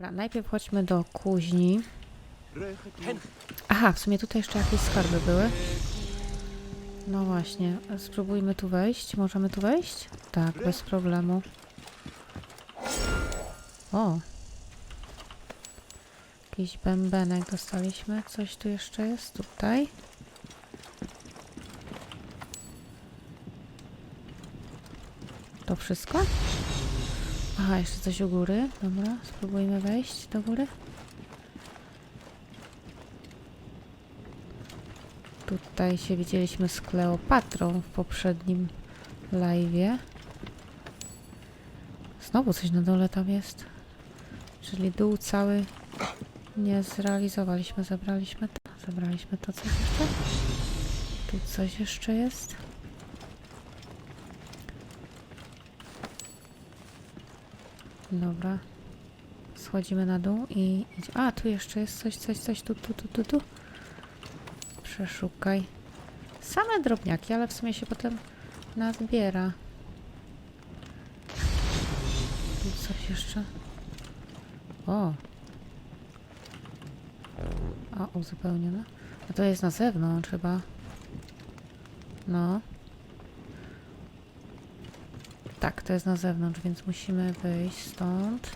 Dobra, najpierw chodźmy do kuźni. Aha, w sumie tutaj jeszcze jakieś skarby były. No właśnie, spróbujmy tu wejść. Możemy tu wejść? Tak, bez problemu. O! Jakiś bębenek dostaliśmy. Coś tu jeszcze jest? Tutaj. To wszystko? Aha, jeszcze coś u góry. Dobra, spróbujmy wejść do góry. Tutaj się widzieliśmy z Kleopatrą w poprzednim live'ie. Znowu coś na dole tam jest. Czyli dół cały nie zrealizowaliśmy. Zabraliśmy to. Zabraliśmy to coś jeszcze. Tu coś jeszcze jest. Dobra. Schodzimy na dół i idź. A, tu jeszcze jest coś, coś, coś. Tu, tu, tu, tu, tu. Przeszukaj. Same drobniaki, ale w sumie się potem nazbiera. Tu coś jeszcze. O. A, uzupełnione. A to jest na zewnątrz chyba. No. Tak, to jest na zewnątrz, więc musimy wyjść stąd.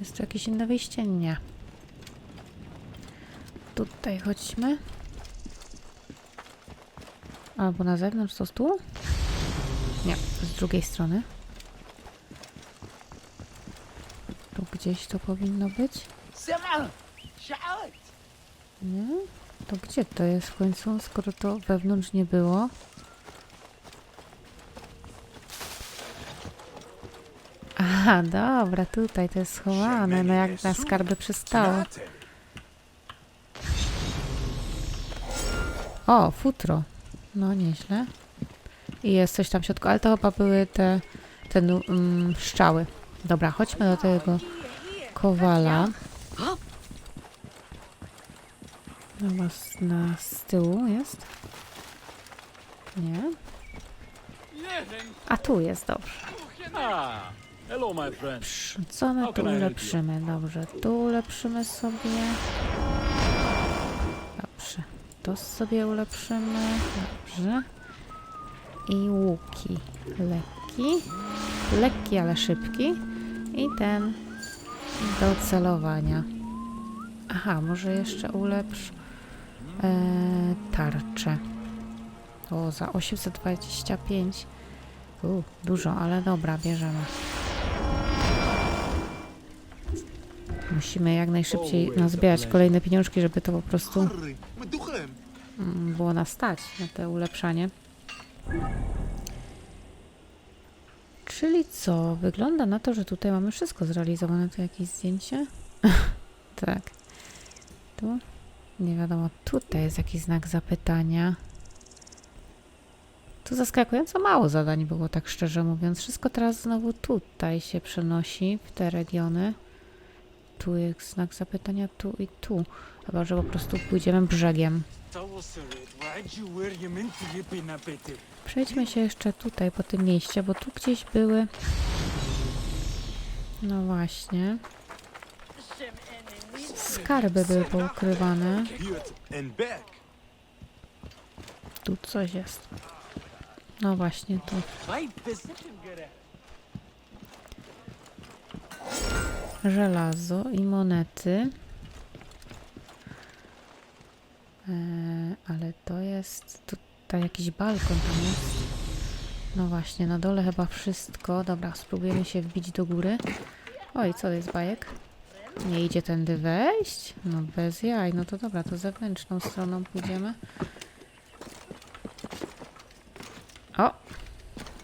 Jest tu jakieś inne wyjście? Nie. Tutaj chodźmy. Albo na zewnątrz, to tu? Nie, z drugiej strony. Tu gdzieś to powinno być. Nie? To gdzie to jest w końcu, skoro to wewnątrz nie było? Aha, dobra, tutaj to jest schowane, no jak na skarby przystało. O, futro. No, nieźle. I jest coś tam w środku, ale to chyba były te, te nu- mm, szczały. Dobra, chodźmy do tego kowala. Chyba z, na, z tyłu jest? Nie? A tu jest, dobrze. Hello, my friend. Co my tu ulepszymy? Dobrze, tu ulepszymy sobie. Dobrze, to sobie ulepszymy. Dobrze. I łuki. Lekki. Lekki, ale szybki. I ten do celowania. Aha, może jeszcze ulepsz e, tarczę. O, za 825. U, dużo, ale dobra, bierzemy. Musimy jak najszybciej nazbierać kolejne pieniążki, żeby to po prostu mm, było nas stać na te ulepszanie. Czyli co? Wygląda na to, że tutaj mamy wszystko zrealizowane. Tu jakieś zdjęcie? tak. Tu? Nie wiadomo. Tutaj jest jakiś znak zapytania. Tu zaskakująco mało zadań było, tak szczerze mówiąc. Wszystko teraz znowu tutaj się przenosi, w te regiony. Tu jest znak zapytania, tu i tu. Chyba, że po prostu pójdziemy brzegiem. Przejdźmy się jeszcze tutaj po tym mieście, bo tu gdzieś były. No właśnie. Skarby były poukrywane. Tu coś jest. No właśnie tu. Żelazo i monety. Eee, ale to jest tutaj jakiś balkon tam jest. No właśnie, na dole chyba wszystko. Dobra, spróbujemy się wbić do góry. Oj, co to jest bajek? Nie idzie tędy wejść? No bez jaj. No to dobra, to zewnętrzną stroną pójdziemy. O!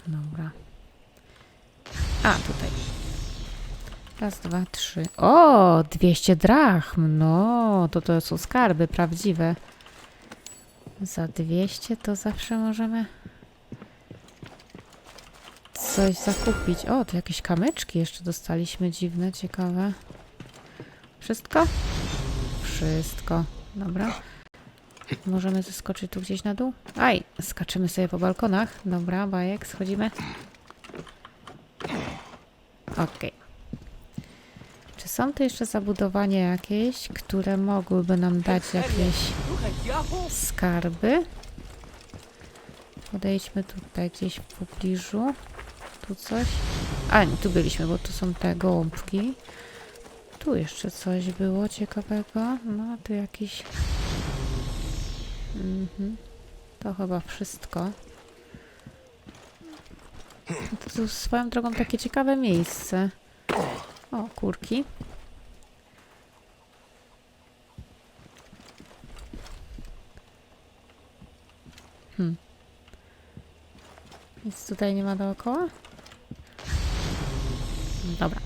Dobra. A, tutaj. Raz, dwa, trzy. O! 200 drachm. No, to to są skarby prawdziwe. Za 200 to zawsze możemy coś zakupić. O, to jakieś kamyczki jeszcze dostaliśmy dziwne, ciekawe. Wszystko? Wszystko. Dobra. Możemy zeskoczyć tu gdzieś na dół? Aj, skaczymy sobie po balkonach. Dobra, bajek, schodzimy. Okej. Czy są tu jeszcze zabudowania jakieś, które mogłyby nam dać jakieś skarby. Podejdźmy tutaj gdzieś w pobliżu. Tu coś. A, nie, tu byliśmy, bo tu są te gołąbki. Tu jeszcze coś było ciekawego. No, tu jakiś... Mhm. To chyba wszystko. To tu swoją drogą takie ciekawe miejsce. O, kurki. Hmm. Nic tutaj nie ma dookoła? Dobra.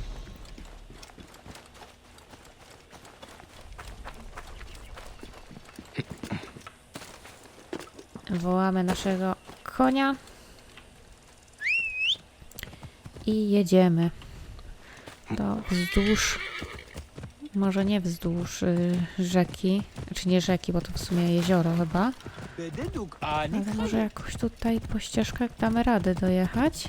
Wołamy naszego konia. I jedziemy. To wzdłuż, może nie wzdłuż y, rzeki, czy nie rzeki, bo to w sumie jezioro chyba, ale może jakoś tutaj po ścieżkach damy radę dojechać.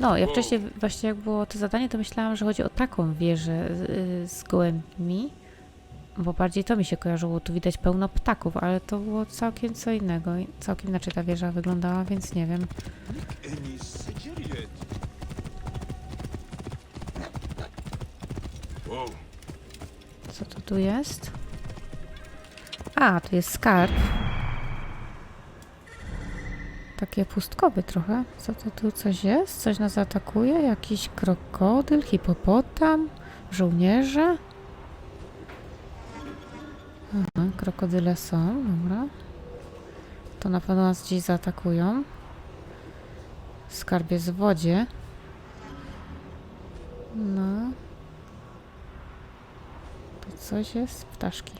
No, ja wcześniej właśnie jak było to zadanie, to myślałam, że chodzi o taką wieżę y, z gołębmi, bo bardziej to mi się kojarzyło, tu widać pełno ptaków, ale to było całkiem co innego, całkiem inaczej ta wieża wyglądała, więc nie wiem. Co to tu jest? A, tu jest skarb. Takie pustkowy trochę. Co to tu coś jest? Coś nas atakuje? Jakiś krokodyl, hipopotam, żołnierze? Aha, krokodyle są, dobra. To na pewno nas gdzieś zaatakują. Skarb jest w wodzie. No. Coś jest? Ptaszki.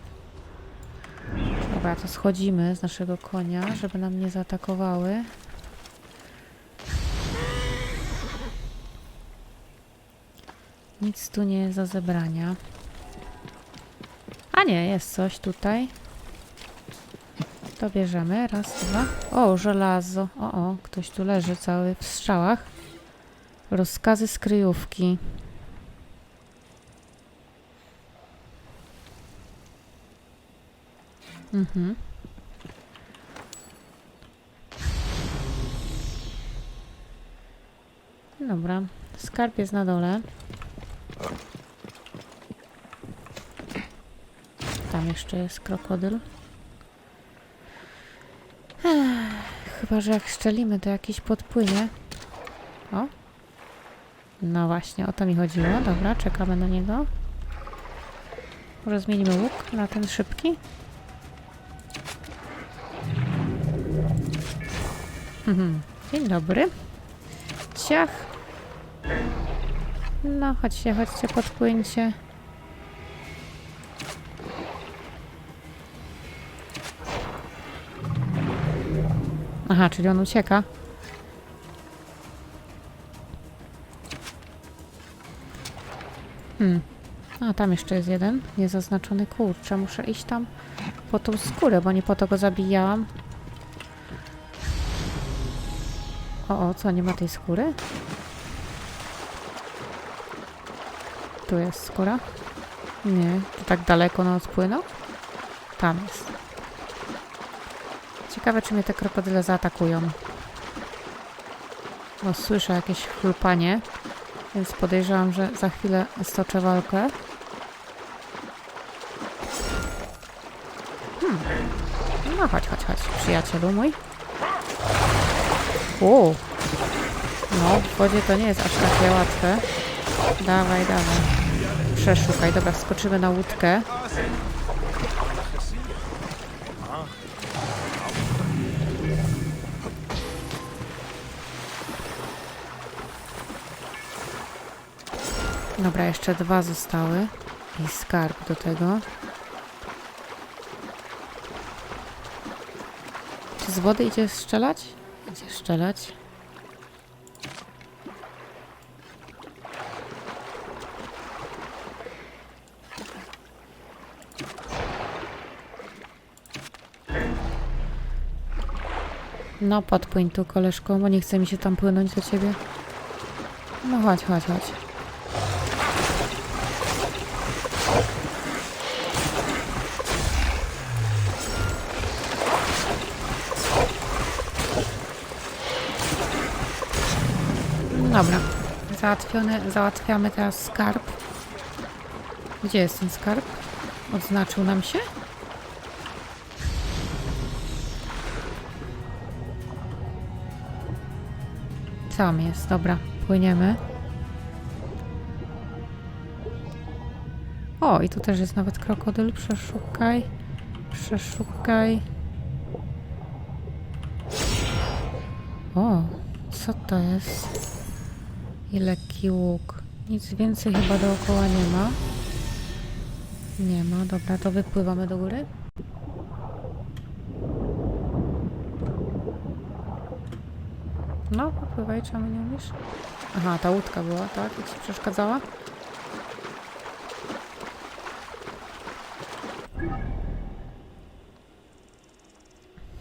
Dobra, to schodzimy z naszego konia, żeby nam nie zaatakowały. Nic tu nie jest do zebrania. A nie, jest coś tutaj. To bierzemy. Raz, dwa. O, żelazo. O, o, ktoś tu leży cały w strzałach. Rozkazy z kryjówki. Mhm. Dobra, skarb jest na dole. Tam jeszcze jest krokodyl. Ech, chyba, że jak szczelimy, to jakiś podpłynie. O. No właśnie, o to mi chodziło. Dobra, czekamy na niego. Może zmienimy łuk na ten szybki? Mhm. Dzień dobry. Ciach. No, chodźcie, chodźcie, podpłyńcie. Aha, czyli on ucieka. Hmm. A, tam jeszcze jest jeden. Niezaznaczony. Kurczę, muszę iść tam po tą skórę, bo nie po to go zabijałam. O, o, co, nie ma tej skóry? Tu jest skóra? Nie, to tak daleko na odpłynął? Tam jest. Ciekawe, czy mnie te krokodyle zaatakują. Bo słyszę jakieś chlupanie, więc podejrzewam, że za chwilę stoczę walkę. Hmm. No chodź, chodź, chodź, przyjacielu mój. U. No, w wodzie to nie jest aż takie łatwe. Dawaj, dawaj. Przeszukaj. Dobra, skoczymy na łódkę. Dobra, jeszcze dwa zostały. I skarb do tego. Czy z wody idzie strzelać? Idzie strzelać. No, podpłyń tu, koleżko, bo nie chce mi się tam płynąć do ciebie. No chodź, chodź, chodź. Dobra. Załatwione, załatwiamy teraz skarb. Gdzie jest ten skarb? Odznaczył nam się? Tam jest, dobra. Płyniemy. O, i tu też jest nawet krokodyl. Przeszukaj. Przeszukaj. O, co to jest? I lekki łuk. Nic więcej chyba dookoła nie ma. Nie ma, dobra, to wypływamy do góry. No, popływaj, czemu nie umiesz? Aha, ta łódka była, tak? I ci przeszkadzała?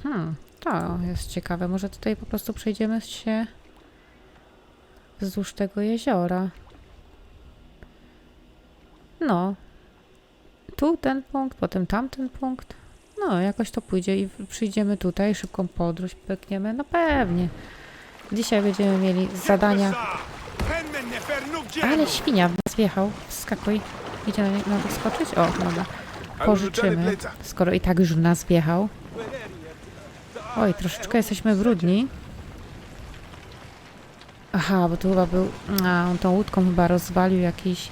Hmm, to jest ciekawe. Może tutaj po prostu przejdziemy się wzdłuż tego jeziora. No. Tu ten punkt, potem tamten punkt. No, jakoś to pójdzie i przyjdziemy tutaj, szybką podróż pykniemy. No pewnie. Dzisiaj będziemy mieli zadania. Ale świnia w nas wjechał. Skakuj. Idzie na, to skoczyć? O, dobra. Pożyczymy. Skoro i tak już w nas wjechał. Oj, troszeczkę jesteśmy brudni. Aha, bo tu chyba był... A, on tą łódką chyba rozwalił jakiś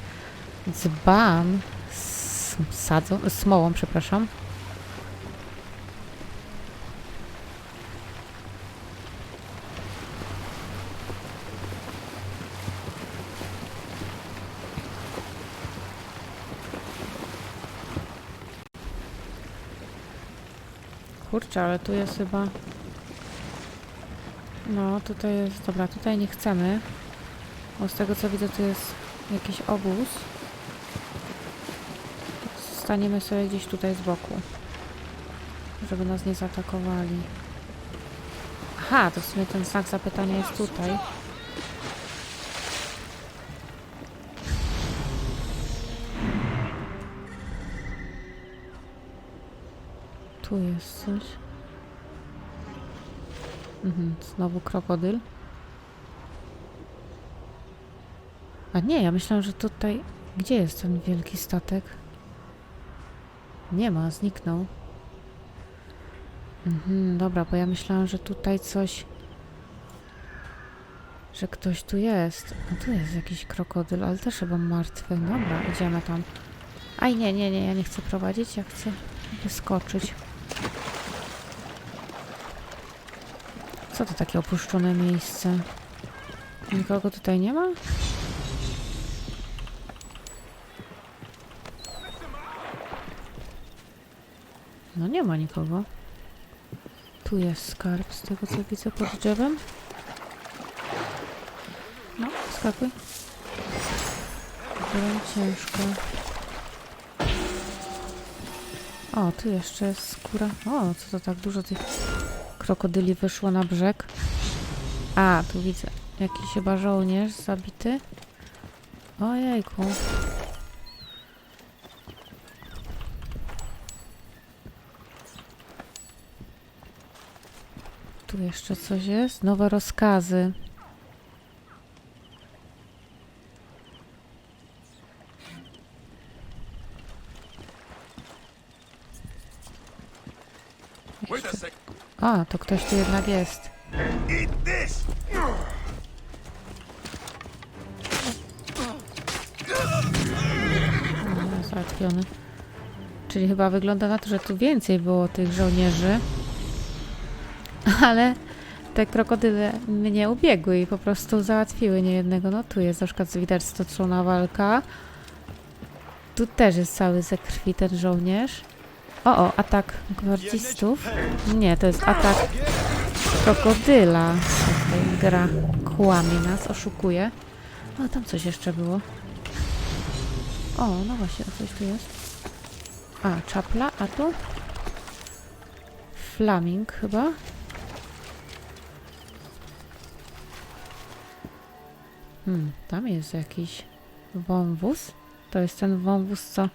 dzban z sadzą, smołą, przepraszam. Kurczę, ale tu jest chyba... No, tutaj jest... Dobra, tutaj nie chcemy. Bo z tego co widzę, tu jest jakiś obóz. Staniemy sobie gdzieś tutaj z boku. Żeby nas nie zaatakowali. Aha, to w sumie ten znak zapytania jest tutaj. Tu jest coś. Mhm, znowu krokodyl. A nie, ja myślałam, że tutaj... Gdzie jest ten wielki statek? Nie ma, zniknął. Mhm, dobra, bo ja myślałam, że tutaj coś... Że ktoś tu jest. A tu jest jakiś krokodyl, ale też chyba martwy. Dobra, idziemy tam. Aj, nie, nie, nie, ja nie chcę prowadzić, ja chcę wyskoczyć. Co to takie opuszczone miejsce? Nikogo tutaj nie ma? No nie ma nikogo. Tu jest skarb, z tego co widzę pod drzewem. No, skakuj. Byłem ciężko. O, tu jeszcze jest skóra. O, co to tak dużo tych krokodyli wyszło na brzeg. A, tu widzę. Jakiś chyba żołnierz zabity. Ojejku. Tu jeszcze coś jest. Nowe rozkazy. A to ktoś tu jednak jest. No, załatwiony. Czyli chyba wygląda na to, że tu więcej było tych żołnierzy. Ale te krokodyle mnie ubiegły i po prostu załatwiły niejednego. No tu jest na przykład widać stoczona walka. Tu też jest cały ze krwi ten żołnierz. O, o, atak gwardzistów. Nie, to jest atak krokodyla. Gra kłamie nas, oszukuje. O, tam coś jeszcze było. O, no właśnie, a coś tu jest. A, czapla, a tu? Flaming chyba. Hmm, tam jest jakiś wąwóz. To jest ten wąwóz, co